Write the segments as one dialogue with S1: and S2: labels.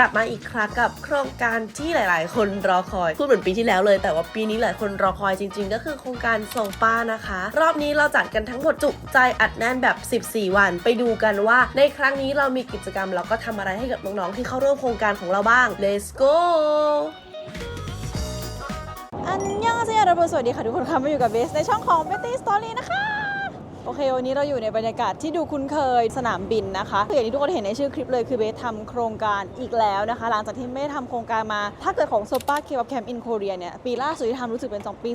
S1: กลับมาอีกครั้งกับโครงการที่หลาย ๆ คนรอคอยพูดเหมือนปีที่แล้วเลยแต่ว่าปีนี้หลายคนรอคอยจริง ๆ ก็คือโครงการส่งป้านะคะ รอบนี้เราจัดกันทั้งหมดจุใจอัดแน่นแบบ 14 วัน ไปดูกันว่าในครั้งนี้เรามีกิจกรรมแล้วก็ทำอะไรให้กับน้อง ๆ ที่เข้าร่วมโครงการของเราบ้าง let's go
S2: อันยังอาเซียนสวัสดีค่ะทุกคนค่ะมาอยู่กับเบสในช่องของ Betty Story นะคะ โอเค วันนี้เราอยู่ในบรรยากาศที่ดูคุ้นเคยสนามบินนะคะคืออย่างที่ทุกคนเห็นในชื่อคลิปเลยคือเบสทำโครงการอีกแล้วนะคะ หลังจากที่ไม่ได้ทำโครงการมา ถ้าเกิดของ s o p a k e b a b Camp in Korea เนี่ย ปีล่าสุดที่ทำรู้สึกเป็น 2 ปี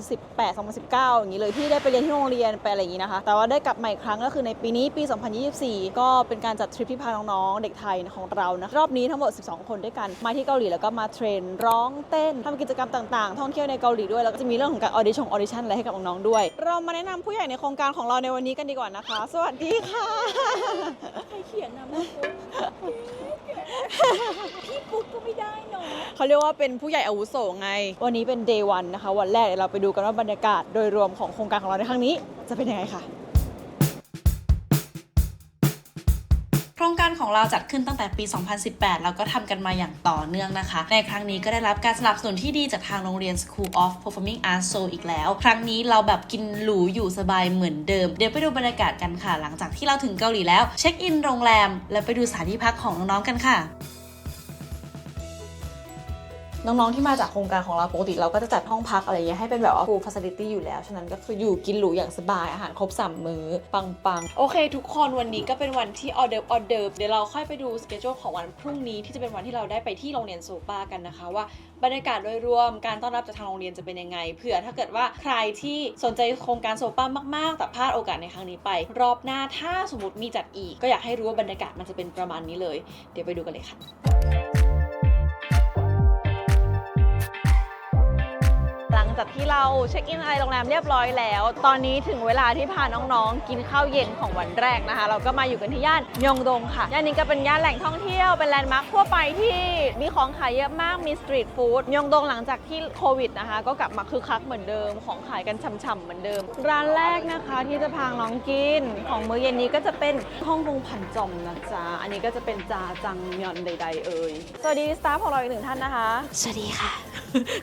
S2: 2018 2019 อย่างนี้เลยที่ได้ไปเรียนที่โรงเรียนไปอะไรอย่างนี้นะคะ แต่ว่าได้กลับมาอีกครั้งก็คือในปีนี้ปี 2024 ก็เป็นการจัดทริปที่พาน้องๆเด็กไทยของเรานะรอบนี้ทั้งหมด 12 คนด้วยกันมาที่เกาหลีแล้วก็มาเทรนร้องเต้นทำกิจกรรมต่างๆ ท่องเที่ยวในเกาหลีด้วยแล้วก็จะมีเรื่องของการออดิชั่นออดิชั่นอะไรให้กับน้องๆด้วย เรามาแนะนำผู้ใหญ่ในโครงการของเราในวันนี้กันดีกว่านะคะ สวัสดีค่ะ
S3: ใครเขียนนามสกุลพี่ปุ๊กก็ไม่ได้เนาะ
S2: เขาเรียกว่าเป็นผู้ใหญ่อาวุโสไง วันนี้เป็น day one นะคะ วันแรกเดี๋ยวเราไปดูกันว่าบรรยากาศโดยรวมของโครงการของเราในครั้งนี้จะเป็นยังไงค่ะ
S4: ครงการของเราจัดขึ้นตั้งแต่ปี 2018 แล้วก็ทำกันมาอย่างต่อเนื่องนะคะ ในครั้งนี้ก็ได้รับการสนับสนุนที่ดีจากทางโรงเรียน School of Performing Arts Seoul อีกแล้ว ครั้งนี้เราแบบกินหรูอยู่สบายเหมือนเดิม เดี๋ยวไปดูบรรยากาศกันค่ะ หลังจากที่เราถึงเกาหลีแล้ว เช็คอินโรงแรม และไปดูสถานที่พักของน้องๆกันค่ะ
S2: น้องๆที่มาจากโครงการของเราปกติเราก็จะจัดห้องพักอะไรอย่างเงี้ยให้เป็นแบบว่า full facility อยู่แล้ว ฉะนั้นก็คืออยู่กินหรูอย่างสบายอาหารครบ3มื้อ ปังๆ โอเค ทุกคนวันนี้ก็เป็นวันที่ออเดิร์ฟออเดิร์ฟเดี๋ยวเราค่อยไปดูสเกจ u ของวันพรุ่งนี้ที่จะเป็นวันที่เราได้ไปที่โรงเรียนโซปากันนะคะว่าบรรยากาศโดยรวมการต้อนรับจากทางโรงเรียนจะเป็นยังไงเผื่อถ้าเกิดว่าใครที่สนใจโครงการโซปามากๆ แต่พลาดโอกาสในครั้งนี้ไป รอบหน้าถ้าสมมติมีจัดอีก ก็อยากให้รู้ว่าบรรยากาศมันจะเป็นประมาณนี้เลย เดี๋ยวไปดูกันเลยค่ะ ที่เราเช็คอินอะไรโรงแรมเรียบร้อยแล้ว ตอนนี้ถึงเวลาที่พาน้องๆ กินข้าวเย็นของวันแรกนะคะ เราก็มาอยู่กันที่ย่านยองดงค่ะ ย่านนี้ก็เป็นย่านแหล่งท่องเที่ยว เป็นแลนด์มาร์คทั่วไปที่มีของขายเยอะมาก มีสตรีทฟู้ด ยองดงหลังจากที่โควิดนะคะ ก็กลับมาคึกคักเหมือนเดิม ของขายกันฉ่ำๆเหมือนเดิม ร้านแรกนะคะที่จะพาน้องกิน ของมื้อเย็นนี้ก็จะเป็นฮ่องกงผันจอมนะจ๊ะ อันนี้ก็จะเป็นจาจังยอนใด ๆ เอ่ย สวัสดีสตาฟของเราอีกหนึ่งท่านนะคะ
S5: สวัสดีค่ะ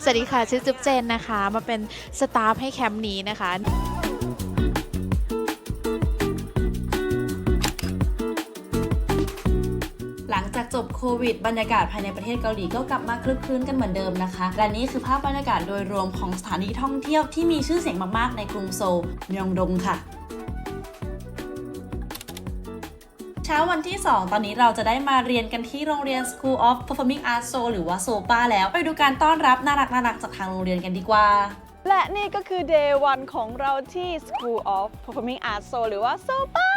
S5: สวัสดีค่ะ ชื่อจุ๊บเจนนะคะ มาเป็นสตาฟให้แคมป์นี้นะคะ
S4: หลังจากจบโควิด บรรยากาศภายในประเทศเกาหลีก็กลับมาคลึกคลื้นกันเหมือนเดิมนะคะ และนี่คือภาพบรรยากาศโดยรวมของสถานที่ท่องเที่ยวที่มีชื่อเสียงมากๆในกรุงโซลมยองดงค่ะ เช้าวันที่ 2 ตอนนี้เราจะได้มาเรียนกันที่โรงเรียน School of Performing Arts Seoul หรือว่าโซปาแล้ว ไปดูการต้อนรับน่ารักน่ารักจากทางโรงเรียนกันดีกว่า
S2: และนี่ก็คือ day 1 ของเราที่ School of Performing Arts Seoul หรือว่าโซปา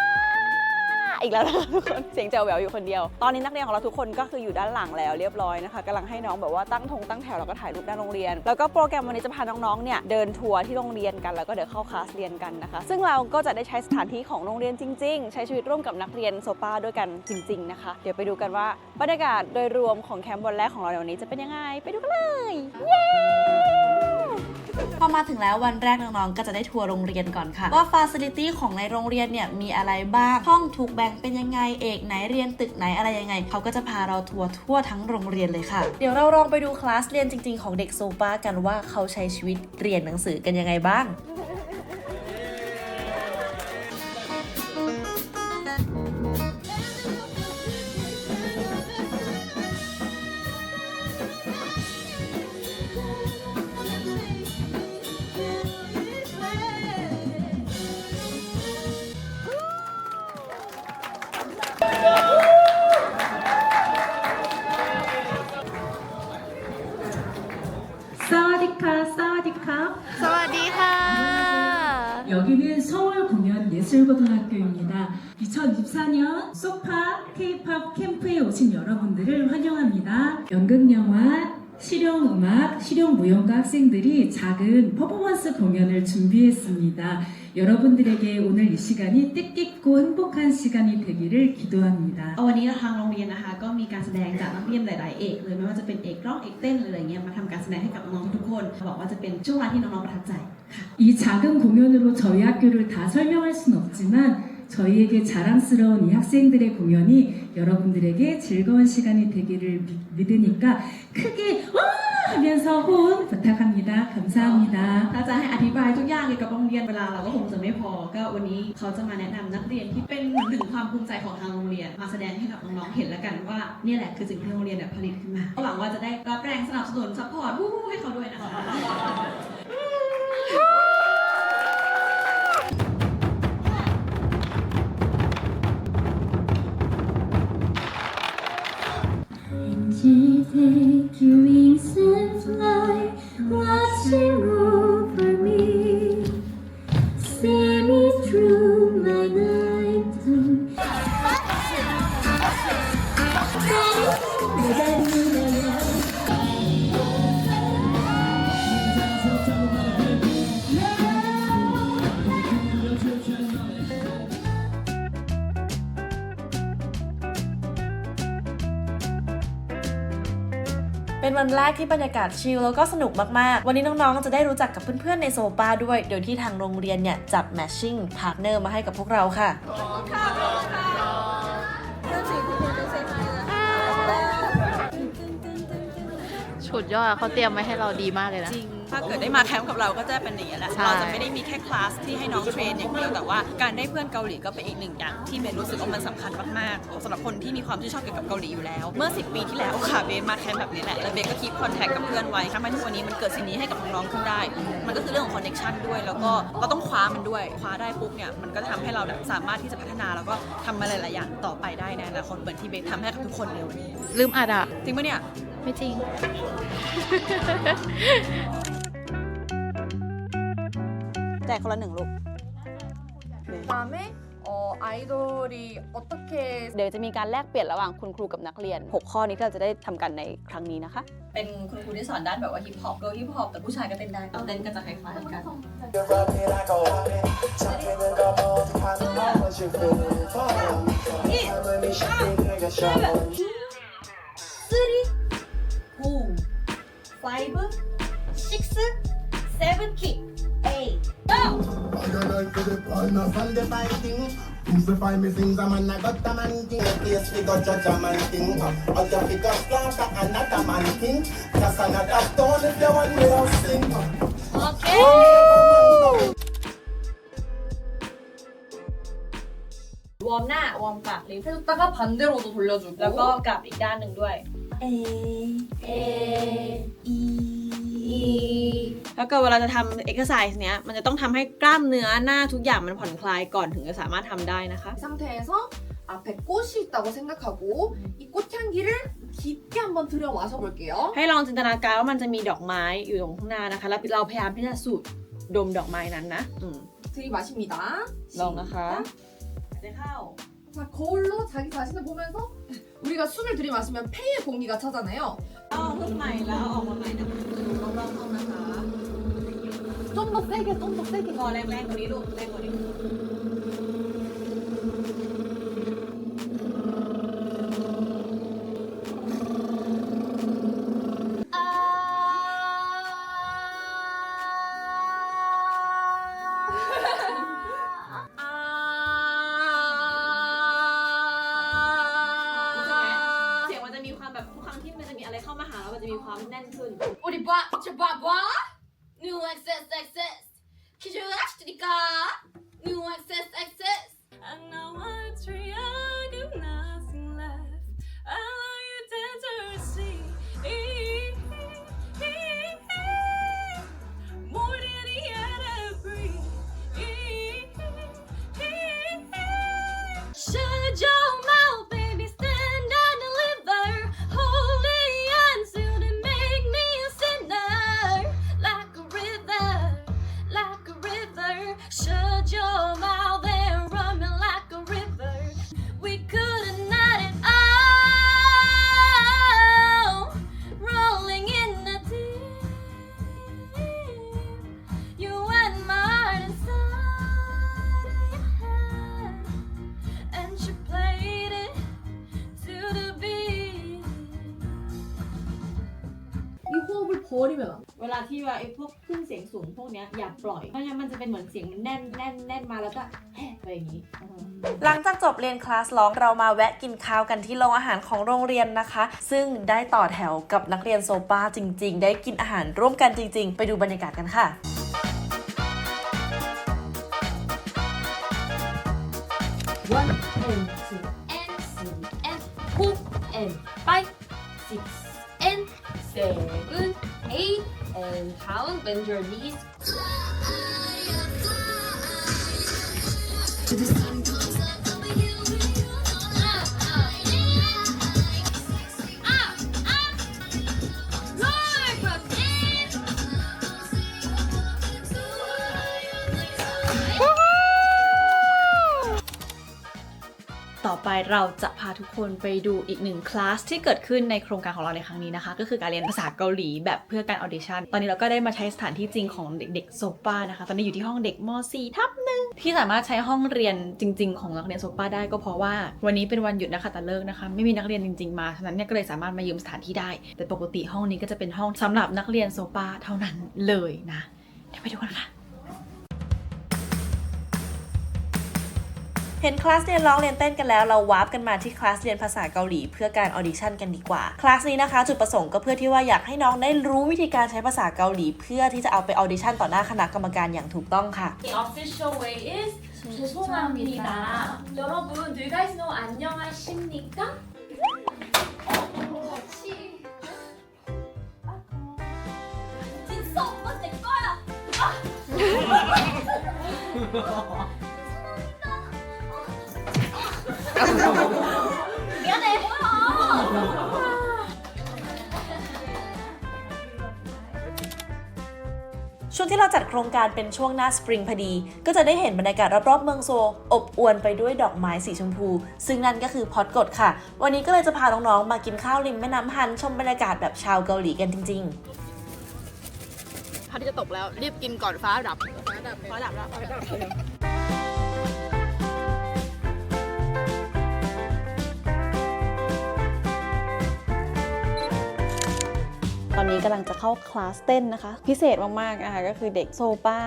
S2: อีกแล้วนะคะทุกคนเสียงแจ๋วแหววอยู่คนเดียว ตอนนี้นักเรียนของเราทุกคนก็คืออยู่ด้านหลังแล้วเรียบร้อยนะคะกำลังให้น้องแบบว่าตั้งธงตั้งแถวแล้วก็ถ่ายรูปด้านโรงเรียน แล้วก็โปรแกรมวันนี้จะพาน้องๆเนี่ยเดินทัวร์ที่โรงเรียนกันแล้วก็เดี๋ยวเข้าคลาสเรียนกันนะคะ ซึ่งเราก็จะได้ใช้สถานที่ของโรงเรียนจริง ๆ ใช้ชีวิตร่วมกับนักเรียนโซปาด้วยกันจริง ๆนะคะ เดี๋ยวไปดูกันว่าบรรยากาศโดยรวมของแคมป์วันแรกของเราในวันนี้จะเป็นยังไงไปดูกันเลยเย้
S4: พอมาถึงแล้ววันแรกน้องๆ ก็จะได้ทัวร์โรงเรียนก่อนค่ะ ว่าฟาซิลิตี้ของในโรงเรียนเนี่ยมีอะไรบ้าง ห้องถูกแบ่งเป็นยังไง เอกไหนเรียนตึกไหนอะไรยังไง เขาก็จะพาเราทัวร์ทั่วทั้งโรงเรียนเลยค่ะ เดี๋ยวเราลองไปดูคลาสเรียนจริง ๆ ของเด็กโซฟากันว่าเขาใช้ชีวิตเรียนหนังสือกันยังไงบ้าง
S3: K-팝 캠프에 오신 여러분들을 환영합니다. 연극영화, 실용음악, 실용무용가 학생들이 작은 퍼포먼스 공연을 준비했습니다. 여러분들에게 오늘 이 시간이 뜻깊고 행복한 시간이 되기를 기도합니다.
S6: วันนี้ทางโรงเรียนนะคะก็มีการแสดงจากนักเรียนหลาย ๆ เอกเลยไม่ว่าจะเป็นเอกร้องเอกเต้นหรืออะไรเงี้ยมาทำการแสดงให้กับน้องๆทุกๆคนบอกว่าจะเป็นช่วงเวลาที่น้องๆประทับใจ
S3: 이 작은 공연으로 저희 학교를 다 설명할 순 없지만 저희에게 자랑스러운 이 학생들의 공연이 여러분들에게 즐거운 시간이 되기를 미- 믿으니까 크게 와 하면서 호응 부탁합니다. 감사합니다.
S6: ถ้าจะให้อธิบายทุกอย่างเกี่ยวกับโรงเรียนเวลาเราก็คงจะไม่พอ ก็วันนี้เขาจะมาแนะนำนักเรียนที่เป็นเหมือนถึงความภูมิใจของทางโรงเรียน มาแสดงให้กับน้องๆเห็นแล้วกันว่านี่แหละคือสิ่งที่โรงเรียนเนี่ยผลิตขึ้นมาก็หวังว่าจะได้รับแรงสนับสนุนซัพพอร์ตวู้ให้เขาด้วยนะคะ
S4: เป็นวันแรกที่บรรยากาศชิลแล้วก็สนุกมาก ๆ วันนี้น้อง ๆ จะได้รู้จักกับเพื่อน ๆ ในโซปาด้วย โดยที่ทางโรงเรียนเนี่ย จับแมทชิ่งพาร์ทเนอร์มาให้กับพวกเราค่ะ
S5: ฉุดยอดเขาเตรียมไว้ให้เราดีมากเลยนะ
S2: จริง ถ้าเกิดได้มาแคมป์กับเราก็จะเป็นอย่างนี้ยแหละ
S5: ใช่
S2: เราจะไม่ได้มีแค่คลาสที่ให้น้องเทรนอย่างเดียวแต่ว่าการได้เพื่อนเกาหลีก็เป็นอีกหนึ่งอย่างที่เบนรู้สึกว่ามันสำคัญมากๆสำหรับคนที่มีความชื่นชอบเกี่ยวกับเกาหลีอยู่แล้ว เมื่อ 10 ปีที่แล้วค่ะเบนมาแคมป์แบบนี้แหละแล้วเบนก็คีปคอนแทคกับเพื่อนไว้ทำให้ทุกวันนี้มันเกิดสิ่งนี้ให้กับน้องๆขึ้นได้ มันก็คือเรื่องของคอนเน t ชันด้วย แล้วก็เราต้องคว้ามันด้วยคว้าได้ปุ๊บเนี่ยมันก็ทำให้เราแบบสามารถที่จะพัฒนาแล้วก็ทำมาหลายๆอย่างต่อไปได้ในอนาคตเหมือนที่เบนทำให้กับทุกคนเลยวันนี้
S5: ลืมอัดอะ
S2: จริงปะเนี่ย
S5: ไม่จริง
S2: แจกคนละหนึ่งลูก
S7: 다음에 어, 아이돌이 어떻게
S2: เดี๋ยวจะมีการแลกเปลี่ยนระหว่างคุณครูกับนักเรียน 6 ข้อนี้ที่เราจะได้ทำกันในครั้งนี้นะคะ เป็นคุณครูที่สอนด้านแบบว่าฮิปฮอปเกิร์ลฮิปฮอปแต่ผู้ชายก็เต้นได้เต้นก็จะคล้ายๆกัน
S6: four, five, six, seven, kick, eight, go!
S8: I don't know if it's all no from the fighting. Crucify me things, a man, I got a man thing. A case figure, judge a man thing. Other figure, slaughter another man thing. Just another stone if you want me to sing.
S6: Okay. Woo! วอร์มหน้าวอร์มกลับเลยตั้งก็พัน
S7: ด้วยลงตัวทุนเราจุด
S6: แล้วก็กลับอีกด้านหนึ่งด้วย
S9: A A E
S6: แล้วก็เวลาจะทำเอ็กซ์ไซส์เนี้ยมันจะต้องทำให้กล้ามเนื้อหน้าทุกอย่างมันผ่อนคลายก่อนถึงจะสามารถทำได้นะคะ
S7: 이 상태에서 앞에 꽃이 있다고 생각하고 이 꽃향기를 깊게 한번 들여마셔 볼게요.
S6: ให้ลองจินตนาการว่ามันจะมีดอกไม้อยู่ตรงข้างหน้านะคะ แล้วเราพยายามที่จะสูดดมดอกไม้นั้นนะอืม
S7: 들이마십니다.
S6: ลองนะคะหายใจเข้า
S7: 자, 거울로 자기 자신을 보면서 우리가 숨을 들이마시면 폐에 공기가 차잖아요.
S6: เอาขึ้นใหม่แล้วเอาออกมาใหม่นะลองลองลองนะคะ
S7: 좀 더 세게, 좀 더 세게.
S6: พอแรงๆกว่านี้ลูกแรงกว่านี้ Sẽ อ้พวกขึ้นเสียงสูงพวกเนี้ยอย่าปล่อยเพราะงั้นมันจะเป็นเหมือนเสียงมันแน่นแน่นแน่นมาแล้วก็แหกไป
S5: อะไรอย่างนี้
S4: หลังจากจบเรียนคลาสร้องเรามาแวะกินข้าวกันที่โรงอาหารของโรงเรียนนะคะ ซึ่งได้ต่อแถวกับนักเรียนโซปาจริง ๆ ได้กินอาหารร่วมกันจริง ๆ ไปดูบรรยากาศกันค่ะ
S9: One and two and three and four and five, six and seven, eight and how? Bend your knees.
S2: เราจะพาทุกคนไปดูอีกหนึ่งคลาสที่เกิดขึ้นในโครงการของเราในครั้งนี้นะคะ ก็คือการเรียนภาษาเกาหลีแบบเพื่อการออดิชั่นตอนนี้เราก็ได้มาใช้สถานที่จริงของเด็กๆโซปานะคะ ตอนนี้อยู่ที่ห้องเด็กม .4 ทับหนึ่งที่สามารถใช้ห้องเรียนจริง ๆ ของนักเรียนโซปาได้ก็เพราะว่าวันนี้เป็นวันหยุดนะคะแต่เลิกนะคะ ไม่มีนักเรียนจริง ๆมาฉะนั้นเนี่ยก็เลยสามารถมายืมสถานที่ได้ แต่ปกติห้องนี้ก็จะเป็นห้องสำหรับนักเรียนโซปาเท่านั้นเลยนะเดี๋ยวไปดูกันค่ะ
S4: เห็นคลาสเรียนร้องเรียนเต้นกันแล้วเราวาร์ปกันมาที่คลาสเรียนภาษาเกาหลีเพื่อการออดิชั่นกันดีกว่า คลาสนี้นะคะ จุดประสงค์ก็เพื่อที่ว่าอยากให้น้องได้รู้วิธีการใช้ภาษาเกาหลี เพื่อที่จะเอาไปออดิชั่นต่อหน้าคณะกรรมการอย่างถูกต้องค่ะ
S7: The official way is 죄송합니다. 여러분, do you guys know 안녕하십니까? 같이. 진짜 오빠 내 거야. 미안해. 뭐야?
S4: ช่วงที่เราจัดโครงการเป็นช่วงหน้าสปริงพอดี ก็จะได้เห็นบรรยากาศรอบๆเมืองโซ อบอวลไปด้วยดอกไม้สีชมพู ซึ่งนั่นก็คือพอดกดค่ะ วันนี้ก็เลยจะพาน้องๆ มากินข้าวริมแม่น้ำฮันชมบรรยากาศแบบชาวเกาหลีกันจริง ๆ
S5: พระอาทิตย์จะตกแล้ว รีบกินก่อนฟ้าดับ ฟ้าดับฟ้าดับแล้ว
S2: ตอนนี้กำลังจะเข้าคลาสเต้นนะคะ พิเศษมากๆนะคะก็คือเด็กโซป้า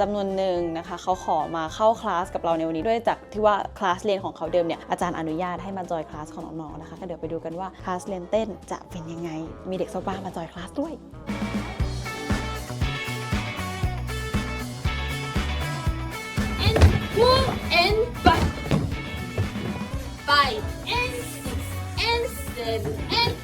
S2: จำนวนหนึ่งนะคะเขาขอมาเข้าคลาสกับเราในวันนี้ด้วยจากที่ว่าคลาสเรียนของเขาเดิมเนี่ยอาจารย์อนุญาตให้มาจอยคลาสของน้องๆนะคะก็เดี๋ยวไปดูกันว่าคลาสเรียนเต้นจะเป็นยังไง มีเด็กโซป้ามาจอยคลาสด้วย
S7: and four and five. Five and six and seven and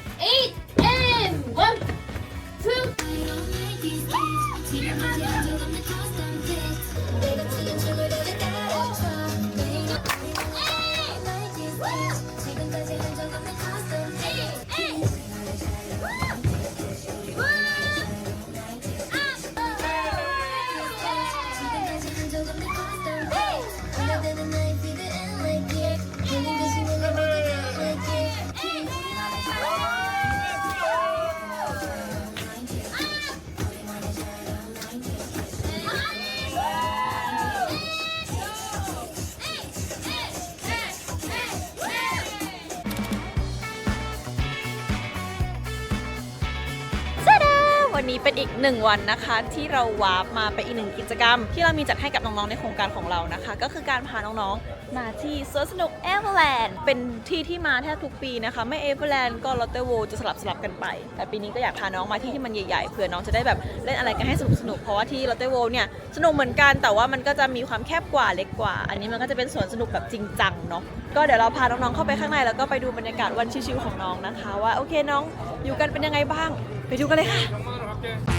S2: อีกหนึ่งวันนะคะ ที่เราวาร์ปมาไปอีกหนึ่งกิจกรรม ที่เรามีจัดให้กับน้องๆในโครงการของเรานะคะ ก็คือการพาน้องๆ มาที่สวนสนุกเอเวอร์แลนด์เป็นที่ที่มาแทบทุกปีนะคะ ไม่เอเวอร์แลนด์ก็ลอตเตอร์โวจะสลับสลับกันไป แต่ปีนี้ก็อยากพาน้องมาที่ที่มันใหญ่ๆเผื่อน้องจะได้แบบเล่นอะไรกันให้สนุกสนุกๆเพราะว่าที่ลอตเตอร์โวเนี่ยสนุกเหมือนกันแต่ว่ามันก็จะมีความแคบกว่าเล็กกว่า อันนี้มันก็จะเป็นสวนสนุกแบบจริงจังเนาะก็เดี๋ยวเราพาน้องๆเข้าไปข้างในแล้วก็ไปดูบรรยากาศวันชิวๆของน้องนะคะ ว่าโอเคน้องอยู่กันเป็นยังไงบ้าง ไปดูกันเลยค่ะ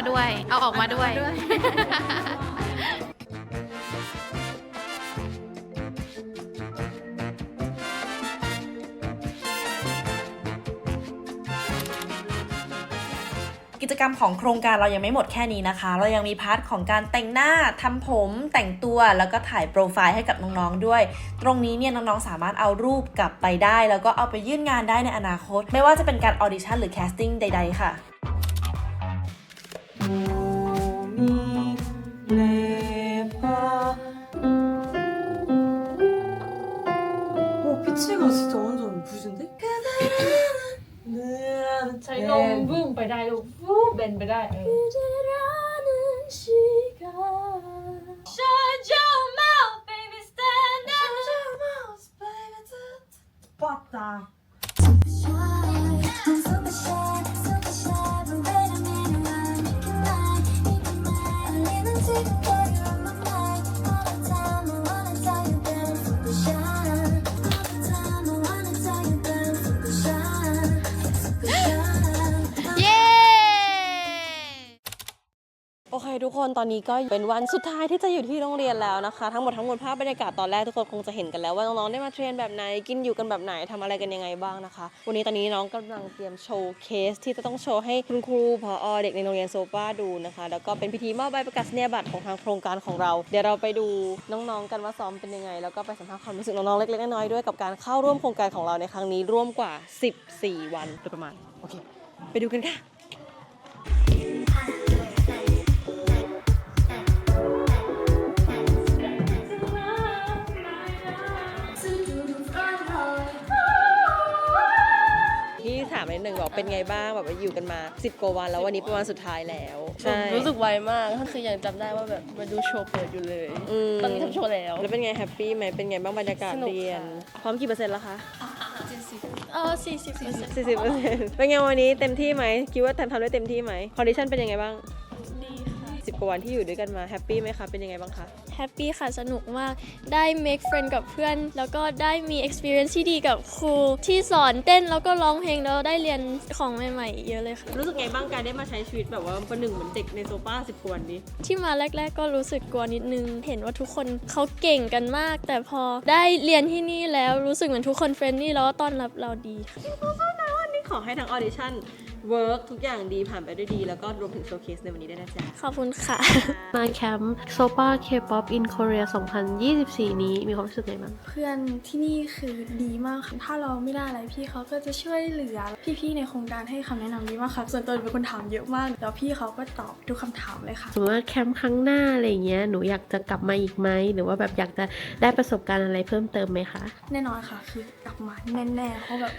S5: ม่เอาแพนด้ามาด้วย เอาออกมาด้วย
S4: กิจกรรมของโครงการเรายังไม่หมดแค่นี้นะคะ เรายังมีพาร์ทของการแต่งหน้าทำผมแต่งตัวแล้วก็ถ่ายโปรไฟล์ให้กับน้องๆด้วย ตรงนี้เนี่ยน้องๆสามารถเอารูปกลับไปได้ แล้วก็เอาไปยื่นงานได้ในอนาคต ไม่ว่าจะเป็นการออดิชั่นหรือแคสติ้งใด ๆ ค่ะ 도미레파
S1: 오 피치가 진짜 완전 부신데?
S6: 자 이거 네. 붐 바다 이거 붐맨 바다
S7: 그대라는 시간 Shut your mouth baby stand up Shut your mouth baby
S2: 봤다 คนตอนนี้ก็เป็นวันสุดท้ายที่จะอยู่ที่โรงเรียนแล้วนะคะ ทั้งหมดทั้งมวลภาพบรรยากาศตอนแรกทุกคนคงจะเห็นกันแล้วว่าน้องๆได้มาเทรนแบบไหนกินอยู่กันแบบไหนทำอะไรกันยังไงบ้างนะคะ วันนี้ตอนนี้น้องกำลังเตรียมโชว์เคสที่จะต้องโชว์ให้คุณครูพอเด็กในโรงเรียนโซฟาดูนะคะ แล้วก็เป็นพิธีมอบใบประกาศนียบัตรของทางโครงการของเรา เดี๋ยวเราไปดูน้องๆกันว่าซ้อมเป็นยังไง แล้วก็ไปสัมภาษณ์ความรู้สึกน้องๆเล็กๆน้อยๆด้วยกับการเข้าร่วมโครงการของเราในครั้งนี้ร่วมกว่า 14 วันโดยประมาณโอเคไปดูกันค่ะ นิดนึงบอกเป็นไงบ้างแบบว่าอยู่กันมา 10กว่าวันแล้ววันนี้เป็นวันสุดท้ายแล้วใช่
S10: รู้สึกไวมากก็คือยังจำได้ว่าแบบมาดูโชว์เปิดอยู่เลย
S2: ม
S10: ตอนนี้ทำโชว์แล้ว
S2: แล้วเป็นไงแฮปปี้ไหมเป็นไงบ้างบรรยากาศ
S10: สนุก
S2: เรียน
S10: ค่ะ
S2: พร้อมกี่เปอร์เซ็นต์แล้วคะ
S10: เออสี่สิบเปอร์เซ็นต์
S2: 40เปอร์เซ็นต์เป็นไงวันนี้เต็มที่ไหมคิดว่าทำทำได้เต็มที่ไหมคอนดิชันเป็นยังไงบ้าง
S10: ดีค่ะ
S2: 10 กว่าวันที่อยู่ด้วยกันมาแฮปปี้ไหมคะ เป็นยังไงบ้างคะ
S10: แฮปปี้ค่ะ สนุกมาก ได้ make friend กับเพื่อน แล้วก็ได้มี experience ที่ดีกับครู ที่สอนเต้นแล้วก็ร้องเพลงแล้วได้เรียนของใหม่ๆ เยอะเลยค่ะ
S2: รู้สึกไงบ้างการได้มาใช้ชีวิตแบบว่าประหนึ่งเหมือนเด็กในโซฟา10กว่าวันนี้
S10: ที่มาแรก ๆ ก็รู้สึกกลัวนิดนึง เห็นว่าทุกคนเขาเก่งกันมาก แต่พอได้เรียนที่นี่แล้วรู้สึกเหมือนทุกคนเฟรนลี่แล้วก็ต้อนรับเราดีค่ะ
S2: วันนี้ขอให้ทั้งออดิชั่น เวิร์กทุกอย่างดีผ่านไปด้วยดี แล้วก็รวมถึงโชว์เคสในวันนี้ด้วยนะจ๊ะ
S10: ขอบคุณค่ะ
S11: มาแคมป์โซปาเคป๊อปอิน k o เรีย2024 นี้มีความรู้สึกไงบ้าง
S12: เพื่อนที่นี่คือดีมากค่ะถ้าเราไม่ได้อะไรพี่เขาก็จะช่วยเหลือ พี่ๆในโครงการให้คำแนะนำดีมากค่ะส่วนตัวเป็นคนถามเยอะมาก แล้วพี่เขาก็ตอบทุกคำถามเลยค่ะ
S11: สมมติว่าแคมป์ครั้งหน้าอะไรเงี้ยหนูอยากจะกลับมาอีกไหมหรือว่าแบบอยากจะได้ประสบการณ์อะไรเพิ่มเติมไหมคะ
S12: แน่นอนค่ะ คือกลับมาแน่ๆเพราะแบบ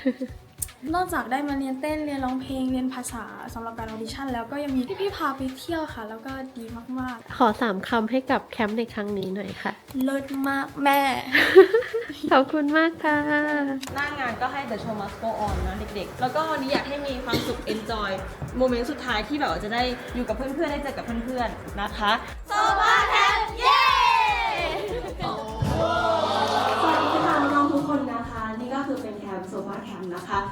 S12: นอกจากได้มาเรียนเต้นเรียนร้องเพลงเรียนภาษาสำหรับการออดิชั่นแล้วก็ยังมีพี่ๆพาไปเที่ยวค่ะ แล้วก็ดีมาก
S11: ขอสามคำให้กับแคมป์ในครั้งนี้หน่อยค่ะ
S12: ๆ เลิศมากแม่
S11: ขอบคุณมากค่ะ
S2: หน้างานก็ให้ The Show Must Go On นะเด็กๆ แล้วก็วันนี้อยากให้มีความสุข enjoy โมเมนต์สุดท้ายที่แบบว่าจะได้อยู่กับเพื่อนๆ ได้เจอกับเพื่อนๆ นะคะ
S7: โซบาแคมเย้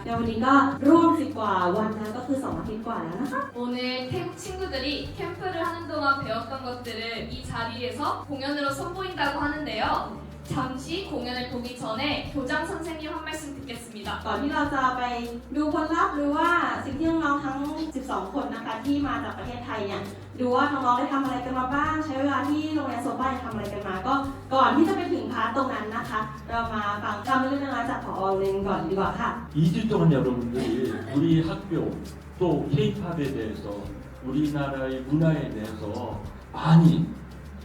S13: เดี๋ยววันนี้ก็ร่วมสิบกว่าวันนะก็คือ2อาทิตย์กว่าแล้วนะคะ
S14: 오늘 캠 친구들이 캠프를 하는 동안 배웠던 것들을 이 자리에서 공연으로 선보인다고 하는데요. 잠시 공연을 보기 전에 교장 선생님 한 말씀 듣겠습니다.
S13: ก่อนที่เราจะไปดูผลลัพธ์หรือว่าสิ่งที่น้องๆทั้ง 12 คนนะคะที่มาจากประเทศไทยเนี่ยดูว่าน้องๆได้ทำอะไรกันมาบ้าง ใช้เวลาที่โรงเรียนโซฟาทำอะไรกันมา ก็ก่อนที่จะไปถึงพาร์ทตรงนั้นนะคะ เรามาฟังคำเล็กๆน้อยๆจากผอโรงเรียนก่อนดีกว่าค่ะ
S15: 2주 동안 여러분들이 우리 학교 또 K-팝에 대해서 우리나라의 문화에 대해서 많이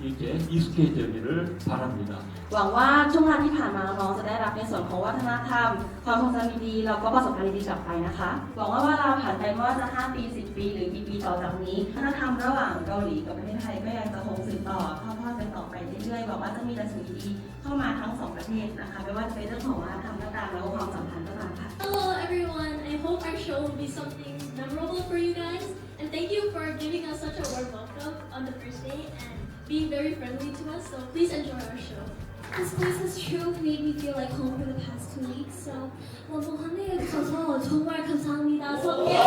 S15: 이렇게 익숙해지기를 바랍니다.
S13: หวังว่าช่วงเวลาที่ผ่านมาน้องๆจะได้รับในส่วนของวัฒนธรรม ความทรงจำดีๆแล้วก็ประสบการณ์ดีๆกลับไปนะคะ หวังว่าเวลาผ่านไปไม่ว่าจะ 5 ปี 10 ปี หรือกี่ปีต่อจากนี้วัฒนธรรมระหว่างเกาหลีกับประเทศไทยก็ยังจะคงสืบต่อทอดๆกันต่อไปเรื่อยๆหวังว่าจะมีแต่สิ่งดีๆเข้ามาทั้งสองประเทศนะคะไม่ว่าจะเป็นเรื่องของวัฒนธรรมก็ตามแล้วก็ความสัมพันธ์ก็ตามค่ะ
S7: Hello everyone, I hope our show will be something memorable for you guys. And thank you for giving us such a warm welcome on the first day and being very friendly to us. So please enjoy our show. This place has truly made me feel like home for the past two weeks. So 너무 환대해 주셔서 정말 감사합니다. 성예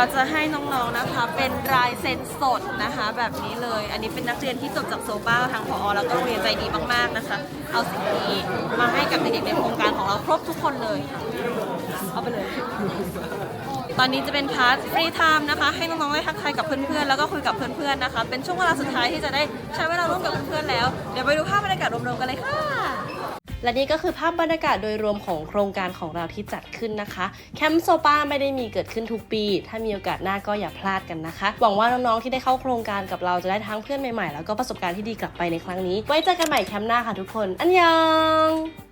S2: เราจะให้น้องๆนะคะ เป็นรายเซ็นสดนะคะ แบบนี้เลย อันนี้เป็นนักเรียนที่จบจากโซบ้าทางพอแล้วก็โรงเรียนใจดีมากๆนะคะ เอาสิ่งนี้มาให้กับเด็กๆในโครงการของเราครบทุกคนเลย เอาไปเลย ตอนนี้จะเป็นพาร์ทฟรีไทม์นะคะ ให้น้องๆได้ทักทายกับเพื่อนๆแล้วก็คุยกับเพื่อนๆนะคะ เป็นช่วงเวลาสุดท้ายที่จะได้ใช้เวลาร่วมกับเพื่อนๆแล้ว เดี๋ยวไปดูภาพบรรยากาศรวมๆกันเลยค่ะ
S1: และนี่ก็คือภาพบรรยากาศโดยรวมของโครงการของเราที่จัดขึ้นนะคะแคมป์โซปาไม่ได้มีเกิดขึ้นทุกปี ถ้ามีโอกาสหน้าก็อย่าพลาดกันนะคะ หวังว่าน้องๆที่ได้เข้าโครงการกับเราจะได้ทั้งเพื่อนใหม่ๆ แล้วก็ประสบการณ์ที่ดีกลับไปในครั้งนี้ ไว้เจอกันใหม่แคมป์หน้าค่ะทุกคน อันยอง